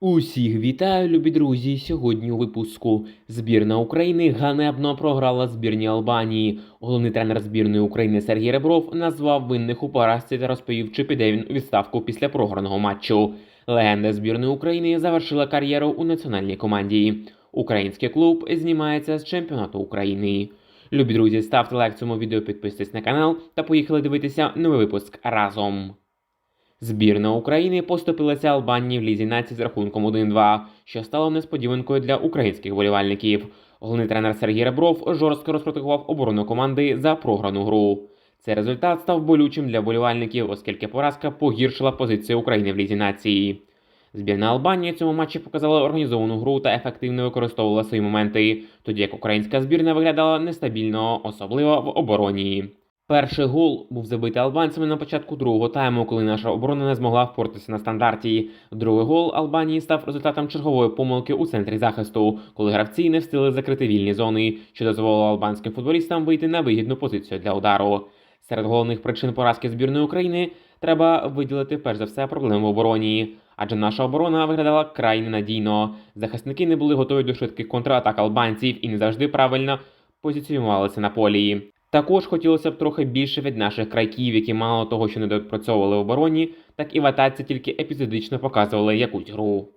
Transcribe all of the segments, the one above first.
Усіх вітаю, любі друзі! Сьогодні у випуску збірна України ганебно програла збірні Албанії. Головний тренер збірної України Сергій Ребров назвав винних у поразці та розповів, чи піде він у відставку після програного матчу. Легенда збірної України завершила кар'єру у національній команді. Український клуб знімається з чемпіонату України. Любі друзі, ставте лайк цьому відео, підписуйтесь на канал та поїхали дивитися новий випуск разом. Збірна України поступилася Албанії в лізі націй з рахунком 1-2, що стало несподіванкою для українських болівальників. Головний тренер Сергій Ребров жорстко розкритикував оборону команди за програну гру. Цей результат став болючим для болівальників, оскільки поразка погіршила позицію України в лізі нації. Збірна Албанії в цьому матчі показала організовану гру та ефективно використовувала свої моменти, тоді як українська збірна виглядала нестабільно, особливо в обороні. Перший гол був забитий албанцями на початку другого тайму, коли наша оборона не змогла впоратися на стандарті. Другий гол Албанії став результатом чергової помилки у центрі захисту, коли гравці не встигли закрити вільні зони, що дозволило албанським футболістам вийти на вигідну позицію для удару. Серед головних причин поразки збірної України треба виділити перш за все проблеми в обороні, адже наша оборона виглядала край ненадійно. Захисники не були готові до швидких контратак албанців і не завжди правильно позиціонувалися на полі. Також хотілося б трохи більше від наших крайків, які мало того, що не допрацьовували в обороні, так і в атаці тільки епізодично показували якусь гру.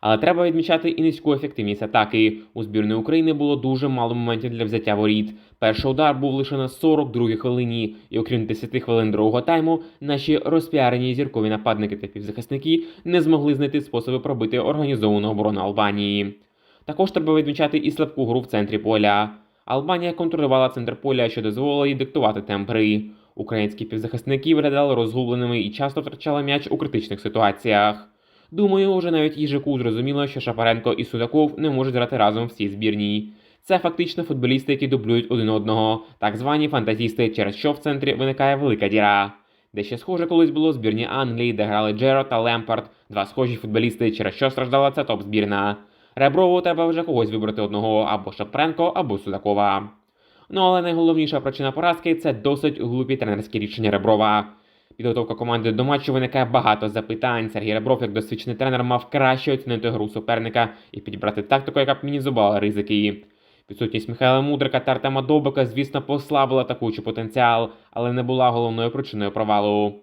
Але треба відмічати і низьку ефективність атаки. У збірної України було дуже мало моментів для взяття воріт. Перший удар був лише на 42-й хвилині, і окрім 10 хвилин другого тайму, наші розпіарені зіркові нападники та півзахисники не змогли знайти способи пробити організовану оборону Албанії. Також треба відмічати і слабку гру в центрі поля. Албанія контролювала центр поля, що дозволило їй диктувати темп гри. Українські півзахисники виглядали розгубленими і часто втрачали м'яч у критичних ситуаціях. Думаю, уже навіть їжаку зрозуміло, що Шапаренко і Судаков не можуть грати разом в цій збірній. Це фактично футболісти, які дублюють один одного, так звані фантазісти, через що в центрі виникає велика діра. Де ще схоже колись було збірні Англії, де грали Джеро та Лемпард, два схожі футболісти, через що страждала ця топ-збірна. Реброву треба вже когось вибрати одного або Шапренко, або Судакова. Ну але найголовніша причина поразки це досить глупі тренерські рішення Реброва. Підготовка команди до матчу виникає багато запитань. Сергій Ребров, як досвідчений тренер, мав краще оцінити гру суперника і підібрати тактику, яка б мінізувала ризики. Відсутність Михайла Мудрика та Артема Довбика, звісно, послабила атакуючий потенціал, але не була головною причиною провалу.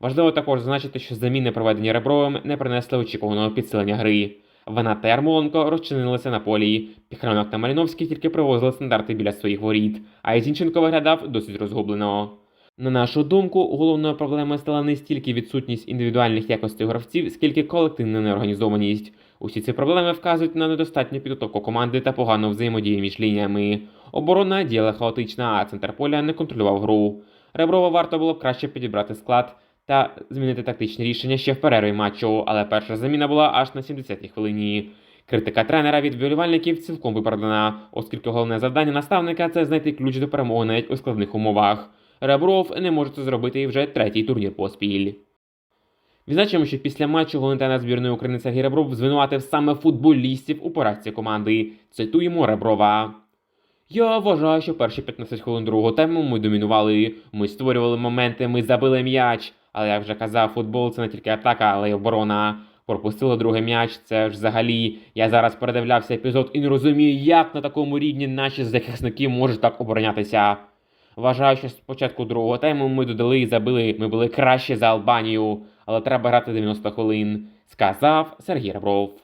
Важливо також зазначити, що заміни, проведені Ребровим, не принесли очікуваного підсилення гри. Вона та Ярмоленко розчинилися на полі. Піхранок та Маліновський тільки привозили стандарти біля своїх воріт, а Ізінченко виглядав досить розгублено. На нашу думку, головною проблемою стала не стільки відсутність індивідуальних якостей гравців, скільки колективна неорганізованість. Усі ці проблеми вказують на недостатню підготовку команди та погану взаємодію між лініями. Оборона діяла хаотична, а центр поля не контролював гру. Реброва варто було б краще підібрати склад та змінити тактичні рішення ще в перерві матчу, але перша заміна була аж на 70-й хвилині. Критика тренера від вболівальників цілком виправдана, оскільки головне завдання наставника це знайти ключ до перемоги навіть у складних умовах. Ребров не може це зробити і вже третій турнір поспіль. Відзначимо, що після матчу головний тренер збірної України Сергій Ребров звинуватив саме футболістів у поразці команди. Цитуємо Реброва. Я вважаю, що перші 15 хвилин другого тайму ми домінували. Ми створювали моменти, ми забили м'яч. Але як вже казав, футбол це не тільки атака, але й оборона. Пропустили другий м'яч. Це ж взагалі. Я зараз передивлявся епізод і не розумію, як на такому рівні наші захисники можуть так оборонятися. Вважаю, що з початку другого тайму ми додали і забили. Ми були краще за Албанію, але треба грати 90 хвилин, сказав Сергій Ребров.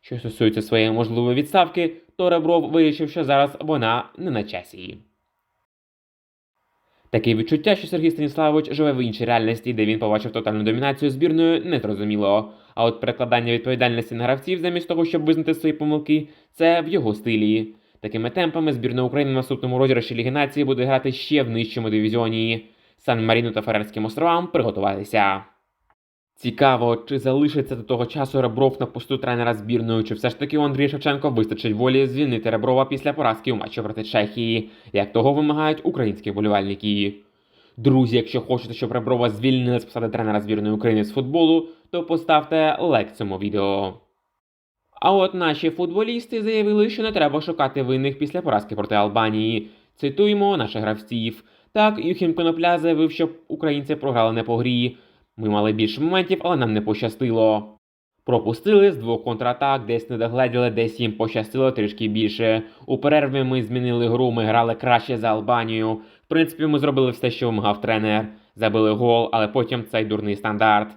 Що стосується своєї можливої відставки, то Ребров вирішив, що зараз вона не на часі. Таке відчуття, що Сергій Станіславович живе в іншій реальності, де він побачив тотальну домінацію збірною, не зрозуміло. А от перекладання відповідальності на гравців замість того, щоб визнати свої помилки, це в його стилі. Такими темпами збірна України в наступному розіграші Ліги Нації буде грати ще в нижчому дивізіоні. Сан Маріну та Ферерським островам приготувалися. Цікаво, чи залишиться до того часу Ребров на посту тренера збірної, чи все ж таки у Андрія Шевченко вистачить волі звільнити Реброва після поразки у матчі проти Чехії, як того вимагають українські болівальники. Друзі, якщо хочете, щоб Реброва звільнили з посади тренера збірної України з футболу, то поставте лайк цьому відео. А от наші футболісти заявили, що не треба шукати винних після поразки проти Албанії. Цитуємо наших гравців. Так, Юхім Конопля заявив, що українці програли не по грі. Ми мали більше моментів, але нам не пощастило. Пропустили з двох контратак, десь не догледіли, десь їм пощастило трішки більше. У перерві ми змінили гру, ми грали краще за Албанію. В принципі, ми зробили все, що вимагав тренер. Забили гол, але потім цей дурний стандарт.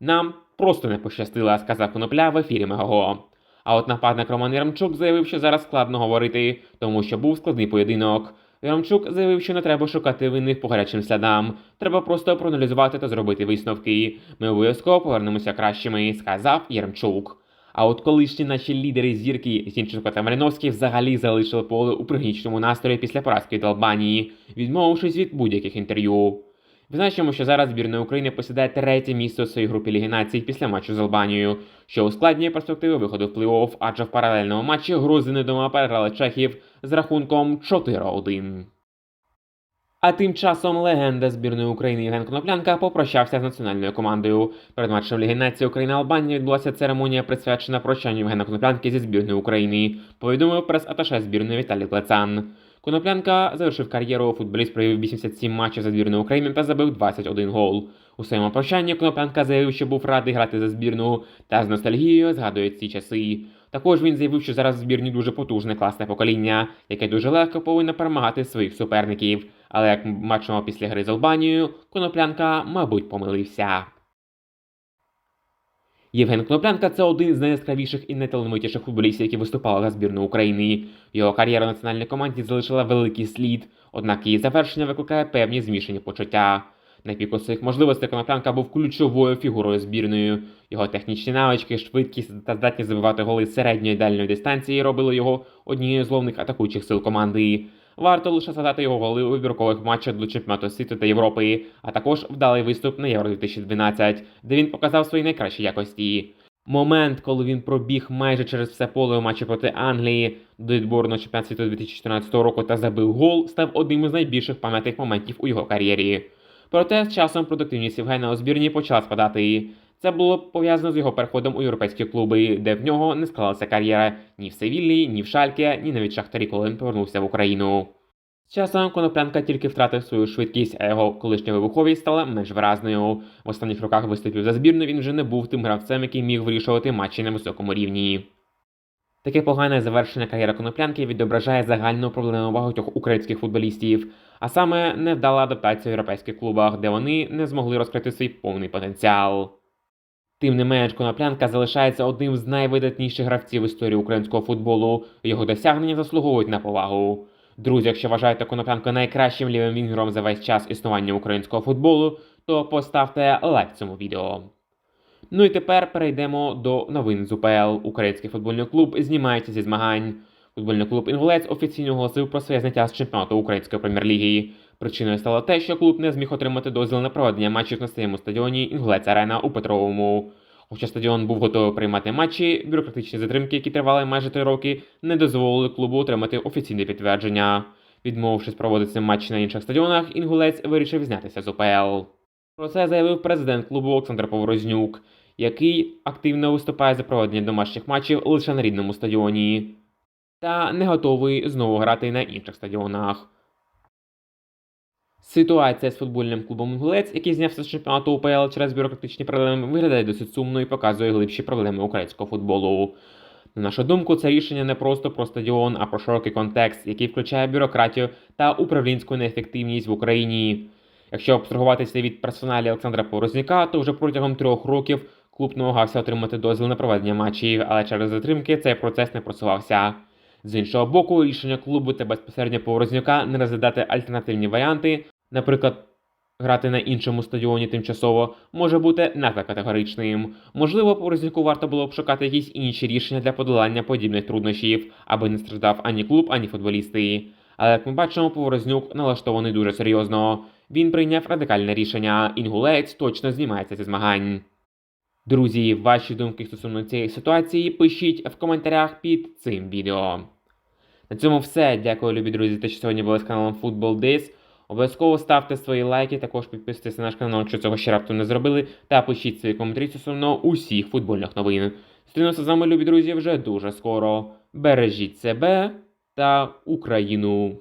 Нам просто не пощастило, сказав Конопля в ефірі Мегаго. А от нападник Роман Яремчук заявив, що зараз складно говорити, тому що був складний поєдинок. Яремчук заявив, що не треба шукати винних по гарячим слідам. Треба просто проаналізувати та зробити висновки. Ми обов'язково повернемося кращими, сказав Яремчук. А от колишні наші лідери зірки Зінченко та Малиновський взагалі залишили поле у пригнічному настрої після поразки від Албанії, відмовившись від будь-яких інтерв'ю. Відзначимо, що зараз збірна України посідає третє місце у своїй групі Ліги націй після матчу з Албанією, що ускладнює перспективи виходу в плей-офф, адже в паралельному матчі грузини дома переграли чехів з рахунком 4-1. А тим часом легенда збірної України Євген Коноплянка попрощався з національною командою. Перед матчем Ліги нації Україна Албанія відбулася церемонія, присвячена прощанню Євгена Коноплянки зі збірної України. Повідомив прес-аташе збірної Віталій Клецан. Коноплянка завершив кар'єру. Футболіст провів 87 матчів за збірну України та забив 21 гол. У своєму прощанні Коноплянка заявив, що був радий грати за збірну та з ностальгією згадує ці часи. Також він заявив, що зараз в збірні дуже потужне класне покоління, яке дуже легко повинно перемагати своїх суперників. Але як ми бачимо після гри з Албанією, Коноплянка, мабуть, помилився. Євген Коноплянка це один з найяскравіших і найталановитіших футболістів, які виступали за збірну України. Його кар'єра в національній команді залишила великий слід, однак її завершення викликає певні змішані почуття. На піку своїх можливостей Коноплянка був ключовою фігурою збірної. Його технічні навички, швидкість та здатність забивати голи з середньої дальньої дистанції робили його однією з головних атакуючих сил команди. Варто лише згадати його голи у вибіркових матчах до чемпіонату світу та Європи, а також вдалий виступ на Євро 2012, де він показав свої найкращі якості. Момент, коли він пробіг майже через все поле у матчі проти Англії до відбору на чемпіонат світу 2014 року та забив гол, став одним із найбільших пам'ятних моментів у його кар'єрі. Проте з часом продуктивність Євгена у збірні почала спадати. Це було пов'язано з його переходом у європейські клуби, де в нього не склалася кар'єра ні в Севіллі, ні в Шальке, ні навіть Шахтарі, коли він повернувся в Україну. З часом Коноплянка тільки втратив свою швидкість, а його колишня вибуховість стала менш виразною. В останніх роках виступів за збірну він вже не був тим гравцем, який міг вирішувати матчі на високому рівні. Таке погане завершення кар'єри коноплянки відображає загальну проблему багатьох українських футболістів, а саме невдала адаптація в європейських клубах, де вони не змогли розкрити свій повний потенціал. Тим не менш, коноплянка залишається одним з найвидатніших гравців історії українського футболу. Його досягнення заслуговують на повагу. Друзі, якщо вважаєте коноплянку найкращим лівим вінгером за весь час існування українського футболу, то поставте лайк цьому відео. Ну і тепер перейдемо до новин з УПЛ. Український футбольний клуб знімається зі змагань. Футбольний клуб Інгулець офіційно оголосив про своє зняття з чемпіонату української прем'єр-ліги. Причиною стало те, що клуб не зміг отримати дозвіл на проведення матчів на своєму стадіоні Інгулець Арена у Петровому. Хоча стадіон був готовий приймати матчі, бюрократичні затримки, які тривали майже три роки, не дозволили клубу отримати офіційне підтвердження. Відмовившись проводити матчі на інших стадіонах, Інгулець вирішив знятися з УПЛ. Про це заявив президент клубу Олександр Поворознюк, який активно виступає за проведення домашніх матчів лише на рідному стадіоні, та не готовий знову грати на інших стадіонах. Ситуація з футбольним клубом Інгулець, який знявся з чемпіонату УПЛ через бюрократичні проблеми, виглядає досить сумно і показує глибші проблеми українського футболу. На нашу думку, це рішення не просто про стадіон, а про широкий контекст, який включає бюрократію та управлінську неефективність в Україні. Якщо абстрагуватися від персоналі Олександра Порозняка, то вже протягом трьох років клуб намагався отримати дозвіл на проведення матчів, але через затримки цей процес не просувався. З іншого боку, рішення клубу та безпосередньо Поворознюка не розглядати альтернативні варіанти, наприклад, грати на іншому стадіоні тимчасово, може бути надто категоричним. Можливо, Поворознюку варто було б шукати якісь інші рішення для подолання подібних труднощів, аби не страждав ані клуб, ані футболісти. Але як ми бачимо, Поворознюк налаштований дуже серйозно. Він прийняв радикальне рішення. Інгулець точно знімається зі змагань. Друзі, ваші думки стосовно цієї ситуації пишіть в коментарях під цим відео. На цьому все. Дякую, любі друзі, те, що сьогодні були з каналом Football Days. Обов'язково ставте свої лайки, також підписуйтесь на наш канал, якщо цього ще раптом не зробили, та пишіть свої коментарі стосовно усіх футбольних новин. Зустрінемося з вами, любі друзі, вже дуже скоро. Бережіть себе та Україну.